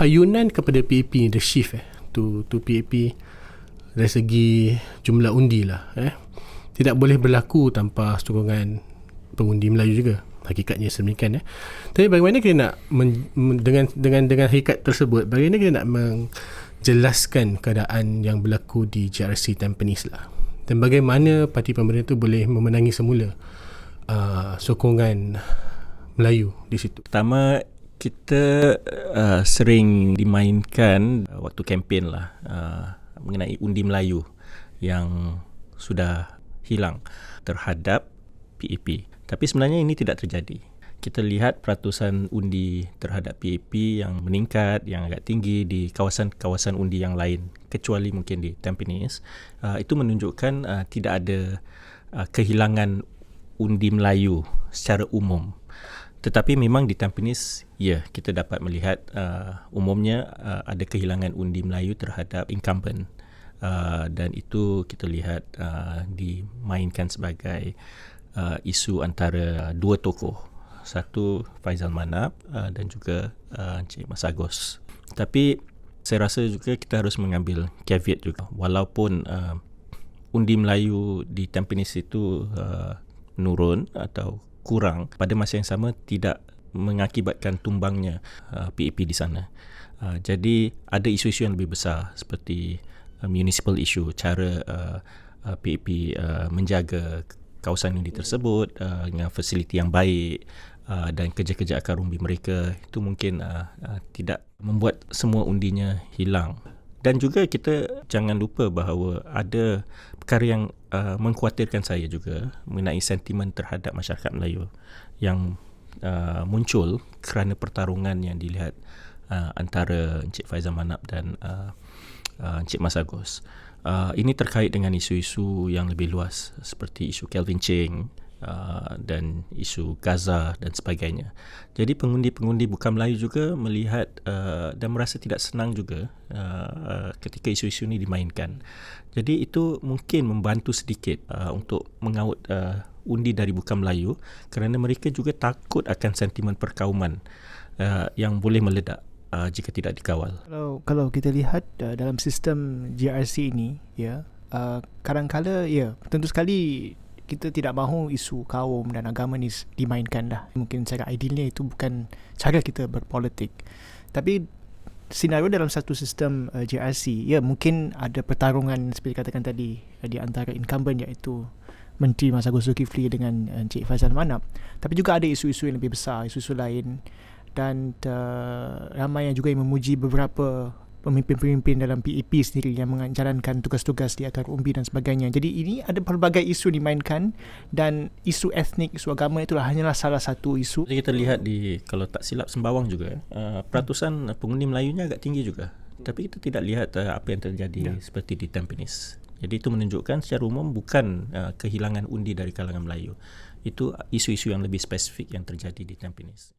hayunan kepada PAP ni the shift eh. To to PAP dari segi jumlah undi lah eh. Tidak boleh berlaku tanpa sokongan pengundi Melayu juga. Hakikatnya sedemikian eh. Tapi bagaimana kita nak men, dengan dengan dengan hakikat tersebut bagaimana kita nak menjelaskan keadaan yang berlaku di JRC Tampines lah? Dan bagaimana parti pemerintah itu boleh memenangi semula uh, sokongan Melayu di situ? Pertama kita uh, sering dimainkan uh, waktu kempen lah uh, mengenai undi Melayu yang sudah hilang terhadap PAP. Tapi sebenarnya ini tidak terjadi. Kita lihat peratusan undi terhadap PAP yang meningkat, yang agak tinggi di kawasan-kawasan undi yang lain, kecuali mungkin di Tampines. Uh, itu menunjukkan uh, tidak ada uh, kehilangan undi Melayu secara umum tetapi memang di Tampines, ya, kita dapat melihat uh, umumnya uh, ada kehilangan undi Melayu terhadap incumbent. Uh, dan itu kita lihat uh, dimainkan sebagai uh, isu antara dua tokoh. Satu Faizal Manap uh, dan juga uh, Encik Mas Agus. Tapi saya rasa juga kita harus mengambil caveat juga. Walaupun uh, undi Melayu di Tampines itu uh, menurun atau kurang pada masa yang sama tidak mengakibatkan tumbangnya uh, PAP di sana. Uh, jadi ada isu-isu yang lebih besar seperti uh, municipal issue, cara uh, uh, PAP uh, menjaga kawasan undi tersebut uh, dengan fasiliti yang baik uh, dan kerja-kerja akar umbi mereka itu mungkin uh, uh, tidak membuat semua undinya hilang dan juga kita jangan lupa bahawa ada perkara yang uh, mengkhawatirkan saya juga mengenai sentimen terhadap masyarakat Melayu yang uh, muncul kerana pertarungan yang dilihat uh, antara Encik Faizal Manap dan uh, uh, Encik Mas Agus. Uh, ini terkait dengan isu-isu yang lebih luas seperti isu Kelvin Cheng uh, dan isu Gaza dan sebagainya. Jadi pengundi-pengundi bukan Melayu juga melihat uh, dan merasa tidak senang juga uh, ketika isu-isu ini dimainkan. Jadi itu mungkin membantu sedikit uh, untuk mengaut uh, undi dari bukan Melayu kerana mereka juga takut akan sentimen perkauman uh, yang boleh meledak uh, jika tidak dikawal. Kalau kalau kita lihat uh, dalam sistem GRC ini ya uh, kadang-kala ya tentu sekali kita tidak mahu isu kaum dan agama ni dimainkan dah. Mungkin secara idealnya itu bukan cara kita berpolitik. Tapi senario dalam satu sistem uh, JRC, ya mungkin ada pertarungan seperti katakan tadi uh, di antara incumbent iaitu Menteri Mas Agus Zulkifli dengan uh, Encik Faizal Manap. Tapi juga ada isu-isu yang lebih besar, isu-isu lain dan uh, ramai yang juga yang memuji beberapa pemimpin-pemimpin dalam PEP sendiri yang menjalankan tugas-tugas di akar umbi dan sebagainya. Jadi ini ada pelbagai isu dimainkan dan isu etnik, isu agama itulah hanyalah salah satu isu. Jadi kita lihat di kalau tak silap Sembawang juga uh, peratusan pengundi Melayunya agak tinggi juga. Tapi kita tidak lihat uh, apa yang terjadi ya. seperti di Tampines. Jadi itu menunjukkan secara umum bukan uh, kehilangan undi dari kalangan Melayu. Itu isu-isu yang lebih spesifik yang terjadi di Tampines.